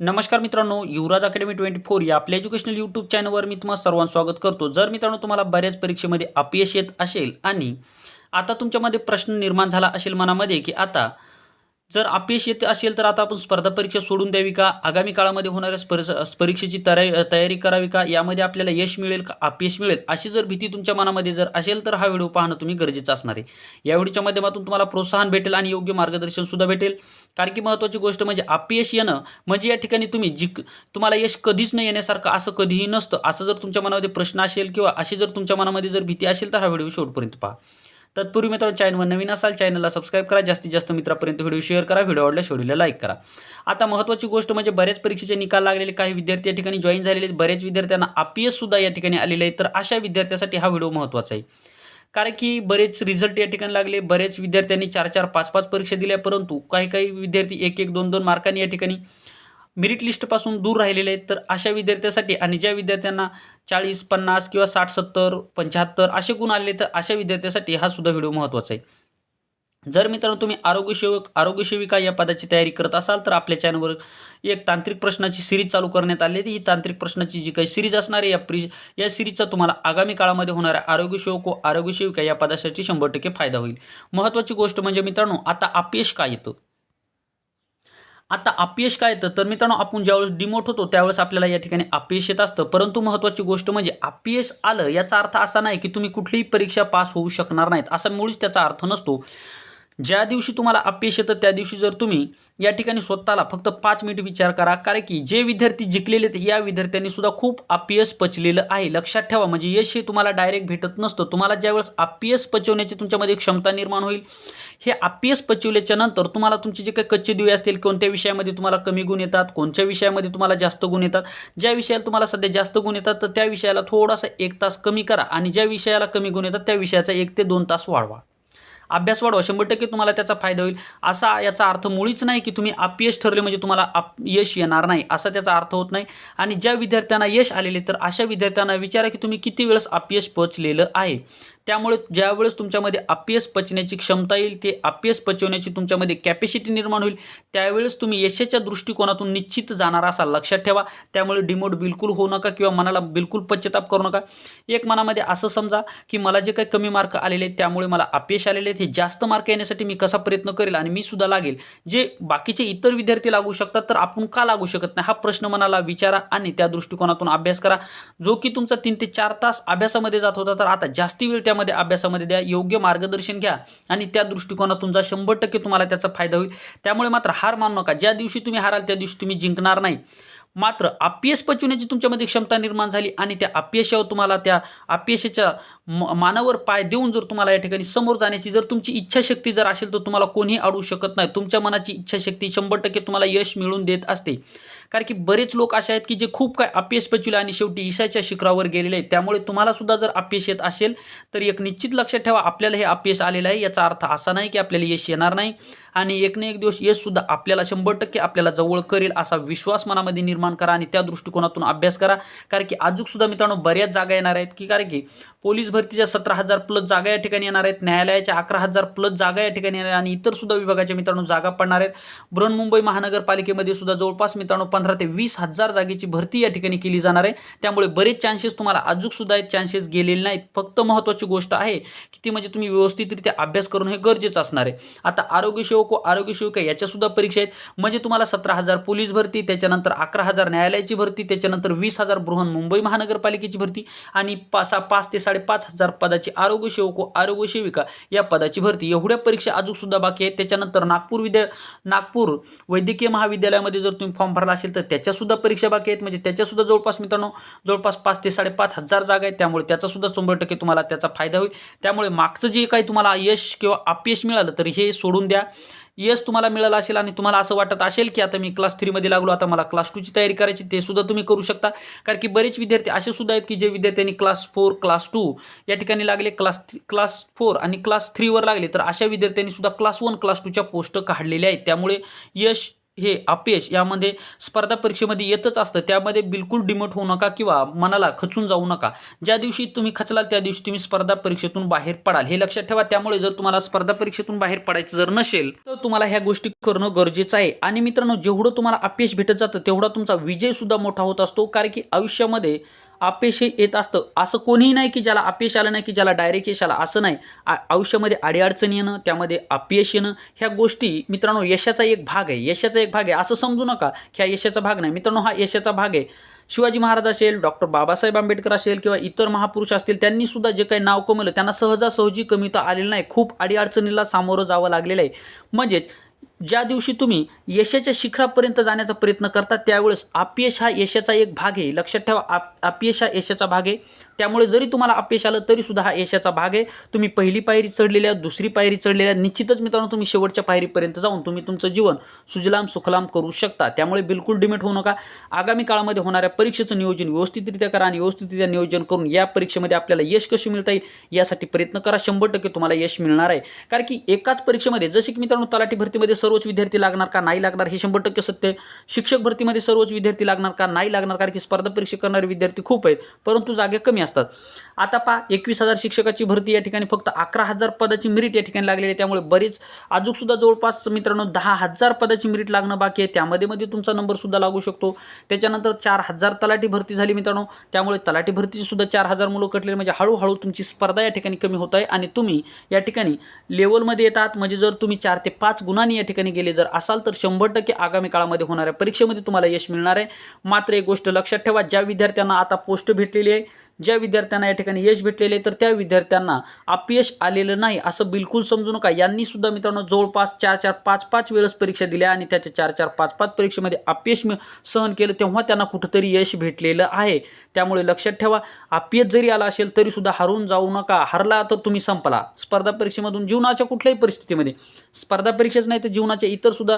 नमस्कार मित्रांनो युवराज academy twenty four या आपल्या एज्युकेशनल यूट्यूब चॅनलवर मी तुम्हाला सर्वांचं स्वागत करतो. जर मित्रांनो तुम्हाला बऱ्याच परीक्षेमध्ये अपयश येत असेल आणि आता तुमच्यामध्ये प्रश्न निर्माण झाला असेल मनामध्ये की आता जर अपयश येत असेल तर आता आपण स्पर्धा परीक्षा सोडून द्यावी का? आगामी काळामध्ये होणाऱ्या स्पर्धा परीक्षेची तयारी तयारी करावी का? यामध्ये आपल्याला यश मिळेल का? अपयश मिळेल? अशी जर भीती तुमच्या मनामध्ये जर असेल तर हा व्हिडिओ पाहणं तुम्ही गरजेचं असणार आहे. या व्हिडिओच्या माध्यमातून तुम्हाला प्रोत्साहन भेटेल आणि योग्य मार्गदर्शनसुद्धा भेटेल. कारण की महत्त्वाची गोष्ट म्हणजे अपयश येणं म्हणजे या ठिकाणी तुम्ही जिक तुम्हाला यश कधीच न येण्यासारखं असं कधीही नसतं. असं जर तुमच्या मनामध्ये प्रश्न असेल किंवा अशी जर तुमच्या मनामध्ये जर भीती असेल तर हा व्हिडिओ शेवटपर्यंत पहा. तत्पूर्वी मित्रांनो चॅनलवर नवीन असाल चॅनलला सबस्क्राईब करा. जास्तीत जास्त मित्रापर्यंत व्हिडिओ शेअर करा. व्हिडिओ आवडल्यास व्हिडिओला लाईक करा. आता महत्त्वाची गोष्ट म्हणजे बऱ्याच परीक्षेचे निकाल लागलेले काही विद्यार्थी या ठिकाणी जॉईन झालेले आहेत. बऱ्याच विद्यार्थ्यांना आपीएस सुद्धा या ठिकाणी आलेले आहेत तर अशा विद्यार्थ्यासाठी हा व्हिडिओ महत्त्वाचा आहे. कारण की बरेच रिझल्ट या ठिकाणी लागले. बरेच विद्यार्थ्यांनी चार चार पाच पाच परीक्षा दिल्या परंतु काही काही विद्यार्थी एक एक दोन दोन मार्कांनी या ठिकाणी मेरिट लिस्टपासून दूर राहिलेले आहेत. तर अशा विद्यार्थ्यासाठी आणि ज्या विद्यार्थ्यांना चाळीस पन्नास किंवा साठ सत्तर पंच्याहत्तर असे गुण आले तर अशा विद्यार्थ्यासाठी हा सुद्धा व्हिडिओ महत्त्वाचा आहे. जर मित्रांनो तुम्ही आरोग्यसेवक आरोग्यसेविका या पदाची तयारी करत असाल तर आपल्या चॅनलवर एक तांत्रिक प्रश्नाची सिरीज चालू करण्यात आली आहे. ही तांत्रिक प्रश्नाची जी काही सिरीज असणार आहे या प्री या सिरीजचा तुम्हाला आगामी काळामध्ये होणाऱ्या आरोग्यसेवक व आरोग्यसेविका या पदासाठी शंभर टक्के फायदा होईल. महत्त्वाची गोष्ट म्हणजे मित्रांनो आता अपयश काय येतं? आता अपयश काय येतं? तर मित्रांनो आपण ज्यावेळेस डिमोट होतो त्यावेळेस आपल्याला या ठिकाणी अपयश येत असतं. परंतु महत्त्वाची गोष्ट म्हणजे अपयश आलं याचा अर्थ असा नाही की तुम्ही कुठलीही परीक्षा पास होऊ शकणार नाहीत. असा मुळीच त्याचा अर्थ नसतो. ज्या दिवशी तुम्हाला अपयश येतं त्या दिवशी जर तुम्ही या ठिकाणी स्वतःला फक्त पाच मिनिट विचार करा. कारण की जे विद्यार्थी जिंकलेले आहेत या विद्यार्थ्यांनी सुद्धा खूप अपयश पचलेलं आहे. लक्षात ठेवा म्हणजे यश हे तुम्हाला डायरेक्ट भेटत नसतं. तुम्हाला ज्यावेळेस अपयश पचवण्याची तुमच्यामध्ये क्षमता निर्माण होईल हे अपयश पचवल्याच्या नंतर तुम्हाला तुमचे जे काही कच्चे दिवे असतील कोणत्या विषयामध्ये तुम्हाला कमी गुण येतात कोणत्या विषयामध्ये तुम्हाला जास्त गुण येतात ज्या विषयाला तुम्हाला सध्या जास्त गुण येतात तर त्या विषयाला थोडासा एक तास कमी करा आणि ज्या विषयाला कमी गुण येतात त्या विषयाचा एक ते दोन तास वाढवा. अभ्यास वाढवा शंभर टक्के तुम्हाला त्याचा फायदा होईल. असा याचा अर्थ मुळीच नाही की तुम्ही अपयश ठरले म्हणजे तुम्हाला अप यश येणार नाही असा त्याचा अर्थ होत नाही. आणि ज्या विद्यार्थ्यांना यश आलेले तर अशा विद्यार्थ्यांना विचारा की तुम्ही किती वेळेस अपयश पोचलेलं आहे. त्यामुळे ज्यावेळेस तुमच्यामध्ये अपयश पचण्याची क्षमता येईल ते अपयश पचवण्याची तुमच्यामध्ये कॅपॅसिटी निर्माण होईल त्यावेळेस तुम्ही यशाच्या दृष्टिकोनातून निश्चित जाणार असाल. लक्षात ठेवा त्यामुळे डिमोट बिलकुल होऊ नका किंवा मनाला बिलकुल पश्चाताप करू नका. एक मनामध्ये असं समजा की मला जे काही कमी मार्क आलेले आहेत त्यामुळे मला अपयश आलेले आहेत हे जास्त मार्क येण्यासाठी मी कसा प्रयत्न करेल आणि मी सुद्धा लागेल. जे बाकीचे इतर विद्यार्थी लागू शकतात तर आपण का लागू शकत नाही? हा प्रश्न मनाला विचारा आणि त्या दृष्टिकोनातून अभ्यास करा. जो की तुमचा तीन ते चार तास अभ्यासामध्ये जात होता तर आता जास्ती वेळ त्या मध्ये अभ्यासामध्ये द्या योग्य मार्गदर्शन घ्या आणि त्या दृष्टिकोनातून जा शंभर टक्के तुम्हाला त्याचा फायदा होईल. त्यामुळे मात्र हार मानू नका. ज्या दिवशी तुम्ही हाराल त्या दिवशी तुम्ही जिंकणार नाही. मात्र अपयश पचवण्याची तुमच्यामध्ये क्षमता निर्माण झाली आणि त्या अपयशावर तुम्हाला त्या अपयशाच्या म मानावर पाय देऊन जर तुम्हाला या ठिकाणी समोर जाण्याची जर तुमची इच्छाशक्ती जर असेल तर तुम्हाला कोणीही अडवू शकत नाही. तुमच्या मनाची इच्छाशक्ती शंभर टक्के तुम्हाला यश मिळवून देत असते. कारण की बरेच लोक असे आहेत की जे खूप काय अपयश पचविले आणि शेवटी ईशाच्या शिखरावर गेलेले आहेत. त्यामुळे तुम्हाला सुद्धा जर अपयश येत असेल तर एक निश्चित लक्षात ठेवा आपल्याला हे अपयश आलेलं आहे. याचा अर्थ असा नाही की आपल्याला यश येणार नाही. आणि एक ना एक दिवस यशसुद्धा आपल्याला शंभर टक्के आपल्याला जवळ करेल असा विश्वास मनामध्ये निर्माण करा आणि त्या दृष्टिकोनातून अभ्यास करा. कारण की अजूनसुद्धा मित्रांनो बऱ्याच जागा येणार आहेत की कारण की पोलीस भरतीच्या सतरा हजार प्लस जागा या ठिकाणी येणार आहेत. न्यायालयाच्या अकरा हजार प्लस जागा या ठिकाणी येणार आहेत. आणि इतर सुद्धा विभागाच्या मित्रांनो जागा पडणार आहेत. बृहन्मुंबई महानगरपालिकेमध्ये सुद्धा जवळपास मित्रांनो पंधरा ते वीस हजार जागेची भरती या ठिकाणी केली जाणार आहे. त्यामुळे बरेच चान्सेस तुम्हाला अजून सुद्धा आहेत. चान्सेस गेलेले नाहीत. फक्त महत्त्वाची गोष्ट आहे की ती म्हणजे तुम्ही व्यवस्थितरित्या अभ्यास करून हे गरजेचं असणार आहे. आता आरोग्य सेवक व आरोग्य सेविका याच्यासुद्धा परीक्षा आहेत. म्हणजे तुम्हाला सतरा हजार पोलीस भरती त्याच्यानंतर अकरा हजार न्यायालयाची भरती त्याच्यानंतर वीस हजार बृहन मुंबई महानगरपालिकेची भरती आणि पासा पाच ते साडेपाच हजार पदाची आरोग्य सेवक व आरोग्य सेविका या पदाची भरती. एवढ्या परीक्षा अजून सुद्धा बाकी आहेत. त्याच्यानंतर नागपूर विद्या नागपूर वैद्यकीय महाविद्यालयामध्ये जर तुम्ही फॉर्म भरला असेल तर त्याच्यासुद्धा परीक्षा बाकी आहेत. म्हणजे त्याच्यासुद्धा जवळपास मित्रांनो जवळपास पाच ते साडेपाच हजार जागा आहेत. त्यामुळे त्याचासुद्धा शंभर टक्के तुम्हाला त्याचा फायदा होईल. त्यामुळे मागचं जे काही तुम्हाला यश किंवा अपयश मिळालं तर हे सोडून द्या. यश तुम्हाला मिळालं असेल आणि तुम्हाला असं वाटत असेल की आता मी क्लास थ्रीमध्ये लागलो आता मला क्लास टूची तयारी करायची ते सुद्धा तुम्ही करू शकता. कारण की बरेच विद्यार्थी असे सुद्धा आहेत की जे विद्यार्थ्यांनी क्लास फोर क्लास टू या ठिकाणी लागले क्लास क्लास फोर आणि क्लास थ्रीवर लागले तर अशा विद्यार्थ्यांनी सुद्धा क्लास वन क्लास टूच्या पोस्ट काढलेल्या आहेत. त्यामुळे यश हे अपयश यामध्ये स्पर्धा परीक्षेमध्ये येतच असतं. त्यामध्ये बिलकुल डिमोट होऊ नका किंवा मनाला खचून जाऊ नका. ज्या दिवशी तुम्ही खचलाल त्या दिवशी तुम्ही स्पर्धा परीक्षेतून बाहेर पडाल. हे लक्षात ठेवा त्यामुळे जर तुम्हाला स्पर्धा परीक्षेतून बाहेर पडायचं जर नसेल तर तुम्हाला ह्या गोष्टी करणं गरजेचं आहे. आणि मित्रांनो जेवढं तुम्हाला अपयश भेटत जातं तेवढा तुमचा विजयसुद्धा मोठा होत असतो. कारण की आयुष्यामध्ये अपयश येत असतं. असं कोणीही नाही की ज्याला अपयश आलं नाही की ज्याला डायरेक्ट यश आलं. असं नाही. आ आयुष्यामध्ये अडीअडचणी येणं त्यामध्ये अपयश येणं ह्या गोष्टी मित्रांनो यशाचा एक भाग आहे. यशाचा एक भाग आहे. असं समजू नका की हा यशाचा भाग नाही. मित्रांनो हा यशाचा भाग आहे. शिवाजी महाराज असेल डॉक्टर बाबासाहेब आंबेडकर असेल किंवा इतर महापुरुष असतील त्यांनी सुद्धा जे काही नाव कमवलं त्यांना सहजासहजी कमी तर आलेलं नाही. खूप अडीअडचणीला सामोरं जावं लागलेलं आहे. म्हणजेच ज्या दिवशी तुम्ही यशाच्या शिखरापर्यंत जाण्याचा प्रयत्न करता त्यावेळेस अपयश हा यशाचा एक भाग आहे. लक्षात ठेवा आप अपयश हा यशाचा भाग आहे. त्यामुळे जरी तुम्हाला अपयश आलं तरीसुद्धा हा यशाचा भाग आहे. तुम्ही पहिली पायरी चढलेल्या दुसरी पायरी चढलेल्या निश्चितच मित्रांनो तुम्ही शेवटच्या पायरीपर्यंत जाऊन तुम्ही तुमचं जीवन सुजलाम सुखलाम करू शकता. त्यामुळे बिलकुल डिमेट होऊ नका. आगामी काळामध्ये होणाऱ्या परीक्षेचं नियोजन व्यवस्थितरित्या करा आणि व्यवस्थितरित्या नियोजन करून या परीक्षेमध्ये आपल्याला यश कशी मिळता येईल यासाठी प्रयत्न करा. शंभर टक्के तुम्हाला यश मिळणार आहे. कारण की एकाच परीक्षेमध्ये जसे की मित्रांनो तलाठी भरतीमध्ये सर्वच विद्यार्थी लागणार का नाही लागणार हे शंभर टक्के सत्य शिक्षक भरतीमध्ये सर्वच विद्यार्थी लागणार का नाही लागणार? कारण की स्पर्धा परीक्षा करणारे विद्यार्थी खूप आहेत परंतु जागे कमी असतात. आता पहा एकवीस हजार शिक्षकाची भरती या ठिकाणी फक्त अकरा हजार पदाची मेरिट या ठिकाणी लागलेली आहे. त्यामुळे बरीच अजूनसुद्धा जवळपास मित्रांनो दहा हजार पदाची मेरिट लागणं बाकी आहे. त्यामध्ये मध्ये तुमचा नंबरसुद्धा लागू शकतो. त्याच्यानंतर चार हजार तलाठी भरती झाली मित्रांनो. त्यामुळे तलाठी भरतीचीसुद्धा चार हजार मुलं कटलेली म्हणजे हळूहळू तुमची स्पर्धा या ठिकाणी कमी होत आहे आणि तुम्ही या ठिकाणी लेवलमध्ये येतात. म्हणजे जर तुम्ही चार ते पाच गुणांनी या ठिकाणी गेले जर असाल तर शंभर टक्के आगामी काळामध्ये होणाऱ्या परीक्षेमध्ये तुम्हाला यश मिळणार आहे. मात्र एक गोष्ट लक्षात ठेवा ज्या विद्यार्थ्यांना आता पोस्ट भेटलेली आहे ज्या विद्यार्थ्यांना या ठिकाणी यश भेटलेले आहे, तर त्या विद्यार्थ्यांना अपयश आलेलं नाही असं बिलकुल समजू नका. यांनी सुद्धा मित्रांनो जवळपास चार चार पाच पाच वेळेस परीक्षा दिल्या आणि त्याच्या चार चार पाच पाच परीक्षेमध्ये अपयश सहन केलं तेव्हा त्यांना कुठंतरी यश भेटलेलं आहे. त्यामुळे लक्षात ठेवा अपयश जरी आला असेल तरी सुद्धा हरून जाऊ नका. हरला तर तुम्ही संपला. स्पर्धा परीक्षेमधून जीवनाच्या कुठल्याही परिस्थितीमध्ये. स्पर्धा परीक्षेच नाही तर जीवनाच्या इतर सुद्धा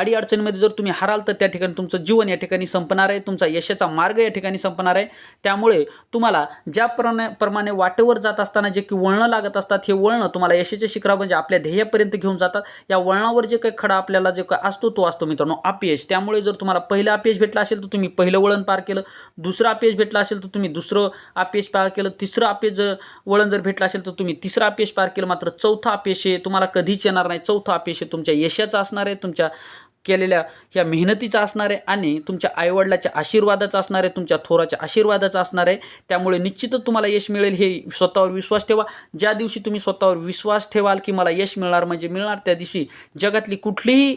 अडीअडचणीमध्ये जर तुम्ही हराल तर त्या ठिकाणी तुमचं जीवन या ठिकाणी संपणार आहे. तुमचा यशाचा मार्ग या ठिकाणी संपणार आहे. त्यामुळे तुम्हाला ज्या प्रमाणे प्रमाणे वाटेवर जात असताना जे की वळणं लागत असतात हे वळणं तुम्हाला यशाच्या शिखरा म्हणजे आपल्या ध्येयापर्यंत घेऊन जातात. या वळणावर जे काही खडा आपल्याला जे काय असतो तो असतो मित्रांनो अपयश. त्यामुळे जर तुम्हाला पहिलं अपयश भेटलं असेल तर तुम्ही पहिलं वळण पार केलं. दुसरं अपयश भेटलं असेल तर तुम्ही दुसरं अपयश पार केलं. तिसरं अपयश जर वळण जर भेटलं असेल तर तुम्ही तिसरं अपयश पार केलं. मात्र चौथं अपयश हे तुम्हाला कधीच येणार नाही. चौथं अपयश हे तुमच्या यशाचं असणार आहे. तुमच्या केलेल्या ह्या मेहनतीचा असणार आहे आणि तुमच्या आईवडिलाच्या आशीर्वादाचा असणार आहे तुमच्या थोराच्या आशीर्वादाचा असणार आहे. त्यामुळे निश्चितच तुम्हाला यश मिळेल हे स्वतःवर विश्वास ठेवा. ज्या दिवशी तुम्ही स्वतःवर विश्वास ठेवाल की मला यश मिळणार म्हणजे मिळणार त्या दिवशी जगातली कुठलीही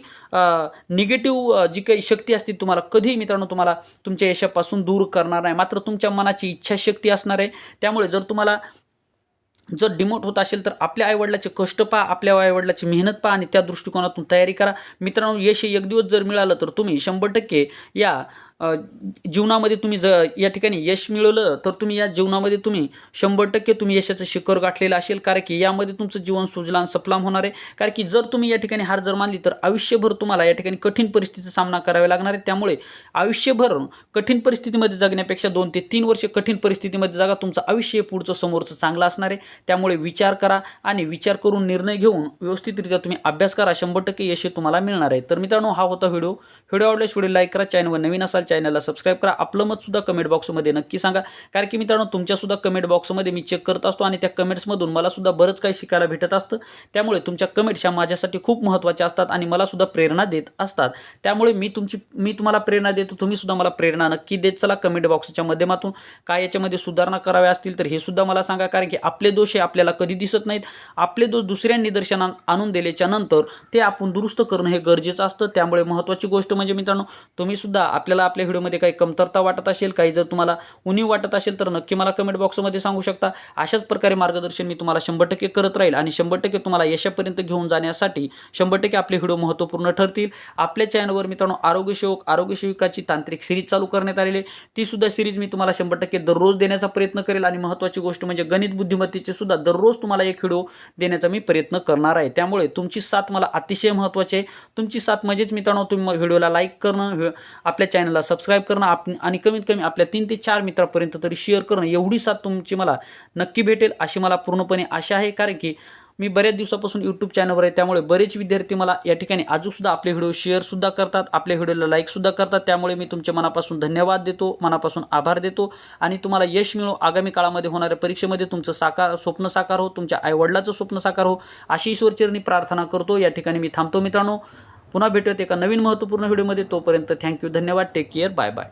निगेटिव्ह जी काही शक्ती असते तुम्हाला कधीही मित्रांनो तुम्हाला तुमच्या यशापासून दूर करणार नाही. मात्र तुमच्या मनाची इच्छाशक्ती असणार आहे. त्यामुळे जर तुम्हाला जर डिमोट होत असेल तर आपल्या आईवडिलाचे कष्ट पहा आपल्या आईवडिलाची मेहनत पहा आणि त्या दृष्टिकोनातून तयारी करा. मित्रांनो यश एक दिवस जर मिळालं तर तुम्ही शंभर टक्के या जीवनामध्ये तुम्ही ज या ठिकाणी यश मिळवलं तर तुम्ही या जीवनामध्ये तुम्ही शंभर टक्के तुम्ही यशाचं शिखर गाठलेलं असेल. कारण की यामध्ये तुमचं जीवन सुजलाम सफलाम होणार आहे. कारण की जर तुम्ही या ठिकाणी हार जर मानली तर आयुष्यभर तुम्हाला या ठिकाणी कठीण परिस्थितीचा सामना करावा लागणार आहे. त्यामुळे आयुष्यभर कठीण परिस्थितीमध्ये जगण्यापेक्षा दोन ते तीन वर्ष कठीण परिस्थितीमध्ये जगा. तुमचं आयुष्य हे पुढचं समोरचं चांगलं असणार आहे. त्यामुळे विचार करा आणि विचार करून निर्णय घेऊन व्यवस्थितरित्या तुम्ही अभ्यास करा. शंभर टक्के यश तुम्हाला मिळणार आहे. तर मित्रांनो हा होता व्हिडिओ. व्हिडिओ आवडल्यास व्हिडिओ लाईक करा. चॅनलवर नवीन असाल चॅनलला सबस्क्राईब करा. आपलं मतसुद्धा कमेंट बॉक्समध्ये नक्की सांगा. कारण की मित्रांनो तुमच्यासुद्धा कमेंट बॉक्समध्ये मी चेक करत असतो आणि त्या कमेंट्समधून मलासुद्धा बरंच काही शिकायला भेटत असतं. त्यामुळे तुमच्या कमेंट्स ह्या माझ्यासाठी खूप महत्त्वाच्या असतात आणि मलासुद्धा प्रेरणा देत असतात. त्यामुळे मी तुमची मी तुम्हाला प्रेरणा देतो. तुम्हीसुद्धा मला प्रेरणा नक्की देत चला कमेंट बॉक्सच्या माध्यमातून. काय याच्यामध्ये सुधारणा कराव्या असतील तर हे सुद्धा मला सांगा. कारण की आपले दोष हे आपल्याला कधी दिसत नाहीत. आपले दोष दुसऱ्या निदर्शनात आणून दिल्याच्या नंतर ते आपण दुरुस्त करणं हे गरजेचं असतं. त्यामुळे महत्त्वाची गोष्ट म्हणजे मित्रांनो तुम्हीसुद्धा आपल्याला आपल्या व्हिडिओमध्ये काही कमतरता वाटत असेल काही जर तुम्हाला उणीव वाटत असेल तर नक्की मला कमेंट बॉक्समध्ये सांगू शकता. अशाच प्रकारे मार्गदर्शन मी तुम्हाला शंभर टक्के करत राहील आणि शंभर टक्के तुम्हाला यशापर्यंत घेऊन जाण्यासाठी शंभर टक्के आपले व्हिडिओ महत्त्वपूर्ण ठरतील. आपल्या चॅनलवर मित्रांनो आरोग्यसेवक आरोग्यसेविकाची तांत्रिक सिरीज चालू करण्यात आलेली आहे. ती सुद्धा सिरीज मी तुम्हाला शंभर टक्के दररोज देण्याचा प्रयत्न करेल आणि महत्त्वाची गोष्ट म्हणजे गणित बुद्धिमत्तेचे सुद्धा दररोज तुम्हाला एक व्हिडिओ देण्याचा मी प्रयत्न करणार आहे. त्यामुळे तुमची साथ मला अतिशय महत्त्वाची आहे. तुमची साथ म्हणजेच मित्रांनो तुम्ही व्हिडिओला लाईक करणं आपल्या चॅनलला सबस्क्राईब करणं आप आणि कमीत कमी आपल्या तीन ते चार मित्रापर्यंत तरी शेअर करणं एवढी साथ तुमची मला नक्की भेटेल अशी मला पूर्णपणे आशा आहे. कारण की मी बऱ्याच दिवसापासून यूट्यूब चॅनलवर आहे त्यामुळे बरेच विद्यार्थी मला या ठिकाणी अजूनसुद्धा आपले व्हिडिओ शेअरसुद्धा करतात आपल्या व्हिडिओला लाईकसुद्धा करतात. त्यामुळे मी तुमच्या मनापासून धन्यवाद देतो मनापासून आभार देतो. आणि तुम्हाला यश मिळो आगामी काळामध्ये होणाऱ्या परीक्षेमध्ये तुमचं साकार स्वप्न साकार हो तुमच्या आईवडिलाचं स्वप्न साकार हो अशी ईश्वरचरणी प्रार्थना करतो. या ठिकाणी मी थांबतो मित्रांनो. पुन्हा भेटूयात एका नवीन महत्त्वपूर्ण व्हिडिओमध्ये. तोपर्यंत थँक्यू धन्यवाद टेक केअर बाय बाय